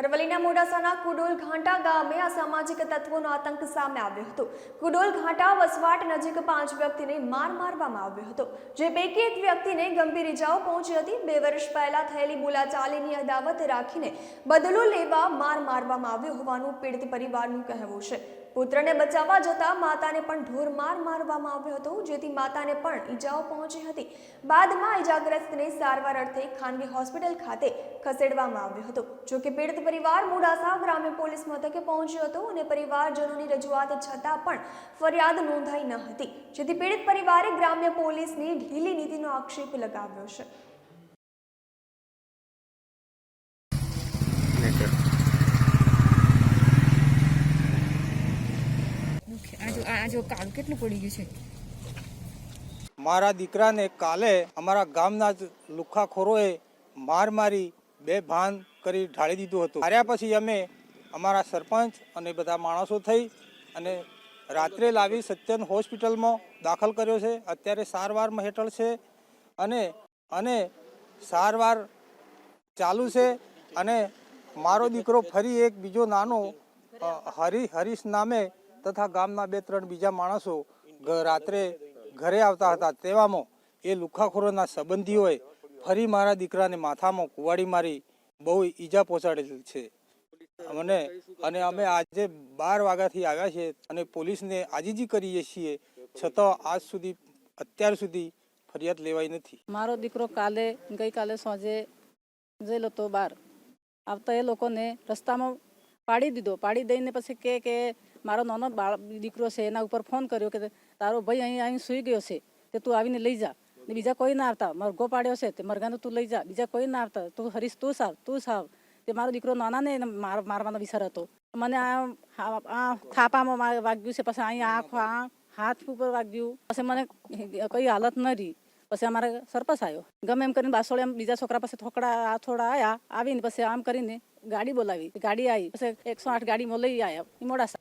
અરવલ્લીના મોડાસાના કુડોલ ઘાંટા ગામે અસામાજિક તત્વોનો આતંક સામે આવ્યો હતો. કુડોલ ઘાંટા વસવાટ નજીક પાંચ વ્યક્તિને માર મારવામાં આવ્યો હતો, જે પૈકી એક વ્યક્તિને ગંભીર ઇજાઓ પહોંચી હતી. બે વર્ષ પહેલા થયેલી બોલાચાલીની અદાવત રાખીને બદલો લેવા માર મારવામાં આવ્યો હોવાનું પીડિત પરિવારનું કહેવું છે. પુત્રને બચાવવા જતા માતાને પણ ઢોર માર મારવામાં આવ્યો હતો, જેથી માતાને પણ ઈજાઓ પહોંચી હતી. બાદમાં ઈજાગ્રસ્તને સારવાર અર્થે ખાનગી હોસ્પિટલ ખાતે ખસેડવામાં આવ્યો હતો. જોકે પીડિત પરિવાર મોડાસા ગ્રામ્ય પોલીસ મથકે પહોંચ્યો હતો અને પરિવારજનોની રજૂઆત છતાં પણ ફરિયાદ નોંધાઈ ન હતી, જેથી પીડિત પરિવારે ગ્રામ્ય પોલીસની ઢીલી નીતિનો આક્ષેપ લગાવ્યો છે. કેટલું પડી ગયું છે મારા દીકરાને કાલે અમારા ગામના જ લુખ્ખાખોરોએ માર મારી બે ભાન કરી ઢાળી દીધું હતું. હાર્યા પછી અમે અમારા સરપંચ અને બધા માણસો થઈ અને રાત્રે લાવી સત્યન હોસ્પિટલમાં દાખલ કર્યો છે. અત્યારે સારવારમાં હેઠળ છે અને અને સારવાર ચાલુ છે અને મારો દીકરો ફરી એક બીજો નાનો હરી, હરીશ નામે તથા ગામના બે, ત્રણ બીજા માણસો રાત્રે ઘરે આવતા હતા. તેવામાં એ લુખાખોરોના સંબંધીઓએ ફરી મારા દીકરાને માથામાં કુવાડી મારી બહુ ઈજા પહોંચાડેલ છે. અમને અને અમે આજે બાર વાગ્યાથી આવ્યા છીએ અને પોલીસને આજીજી કરીએ છીએ, છતાં આજ સુધી, અત્યાર સુધી ફરિયાદ લેવાઈ નથી. મારો દીકરો કાલે, ગઈકાલે સાંજે ગયેલો હતો બહાર. આવતા એ લોકોને રસ્તામાં પાડી દીધો. પાડી દઈને પછી કે કે મારો નાનો બાળ દીકરો છે, એના ઉપર ફોન કર્યો કે, તારો ભાઈ અહીં અહીં સૂઈ ગયો છે, તે તું આવીને લઈ જા. ને બીજા કોઈ ના આવતા. મરઘો પાડ્યો છે, તે મરઘાને તું લઈ જા. બીજા કોઈ ના આવતા. તું હરીશ, તું સાવ તું સાવ. તે મારો દીકરો નાનાને માર, મારવાનો વિચાર હતો. મને આ થાપામાં વાગ્યું છે, પછી અહીં આંખ આ હાથ ઉપર વાગ્યું. પછી મને કઈ હાલત ન રહી. પછી અમારે સરપંચ આવ્યો ગમે એમ કરીને બાસોળે એમ બીજા છોકરા પાસે થોકડા થોડા આવ્યા આવીને પછી આમ કરીને ગાડી બોલાવી. ગાડી આવી પછી એકસો આઠ ગાડી લઈ આવ્યા મોડાસા.